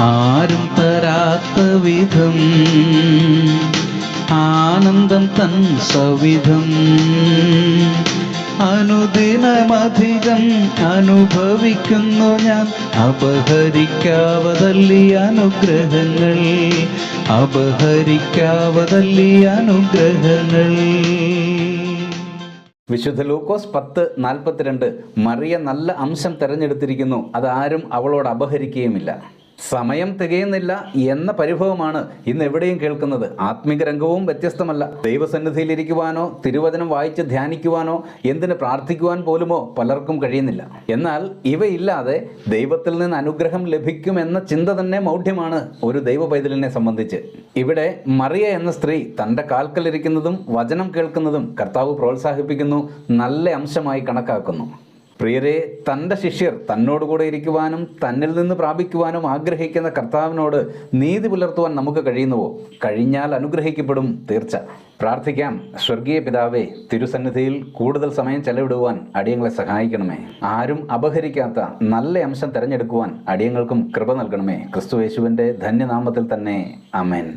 ആരും തരാത്ത വിധം ആനന്ദം തൻ സവിധം. അനുദിനമധികം അനുഭവിക്കുന്നു ഞാൻ. അപഹരിക്കാവതല്ലി അനുഗ്രഹങ്ങൾ. അപഹരിക്കാവതല്ലി അനുഗ്രഹങ്ങൾ. വിശുദ്ധ ലൂക്കോസ് പത്ത് നാൽപ്പത്തിരണ്ട് മറിയ നല്ല അംശം തിരഞ്ഞെടുത്തിരിക്കുന്നു. അതാരും അവളോട് അപഹരിക്കുകയുമില്ല. സമയം തികയുന്നില്ല എന്ന പരിഭവമാണ് ഇന്ന് എവിടെയും കേൾക്കുന്നത്. ആത്മീക രംഗവും വ്യത്യസ്തമല്ല. ദൈവസന്നിധിയിലിരിക്കുവാനോ തിരുവചനം വായിച്ച് ധ്യാനിക്കുവാനോ എന്തിന് പ്രാർത്ഥിക്കുവാൻ പോലുമോ പലർക്കും കഴിയുന്നില്ല. എന്നാൽ ഇവയില്ലാതെ ദൈവത്തിൽ നിന്ന് അനുഗ്രഹം ലഭിക്കുമെന്ന ചിന്ത തന്നെ മൗഢ്യമാണ് ഒരു ദൈവ പൈതലിനെ സംബന്ധിച്ച്. ഇവിടെ മറിയ എന്ന സ്ത്രീ തന്റെ കാൽക്കലിരിക്കുന്നതും വചനം കേൾക്കുന്നതും കർത്താവ് പ്രോത്സാഹിപ്പിക്കുന്നു നല്ല അംശമായി കണക്കാക്കുന്നു. പ്രിയരെ തന്റെ ശിഷ്യർ തന്നോടുകൂടെ ഇരിക്കുവാനും തന്നിൽ നിന്ന് പ്രാപിക്കുവാനും ആഗ്രഹിക്കുന്ന കർത്താവിനോട് നീതി പുലർത്തുവാൻ നമുക്ക് കഴിയുന്നുവോ? കഴിഞ്ഞാൽ അനുഗ്രഹിക്കപ്പെടും തീർച്ച. പ്രാർത്ഥിക്കാം. സ്വർഗീയ പിതാവേ തിരുസന്നിധിയിൽ കൂടുതൽ സമയം ചെലവിടുവാൻ അടിയങ്ങളെ സഹായിക്കണമേ. ആരും അപഹരിക്കാത്ത നല്ല അംശം തിരഞ്ഞെടുക്കുവാൻ അടിയങ്ങൾക്കും കൃപ നൽകണമേ. ക്രിസ്തു യേശുവിന്റെ ധന്യനാമത്തിൽ തന്നെ. അമേൻ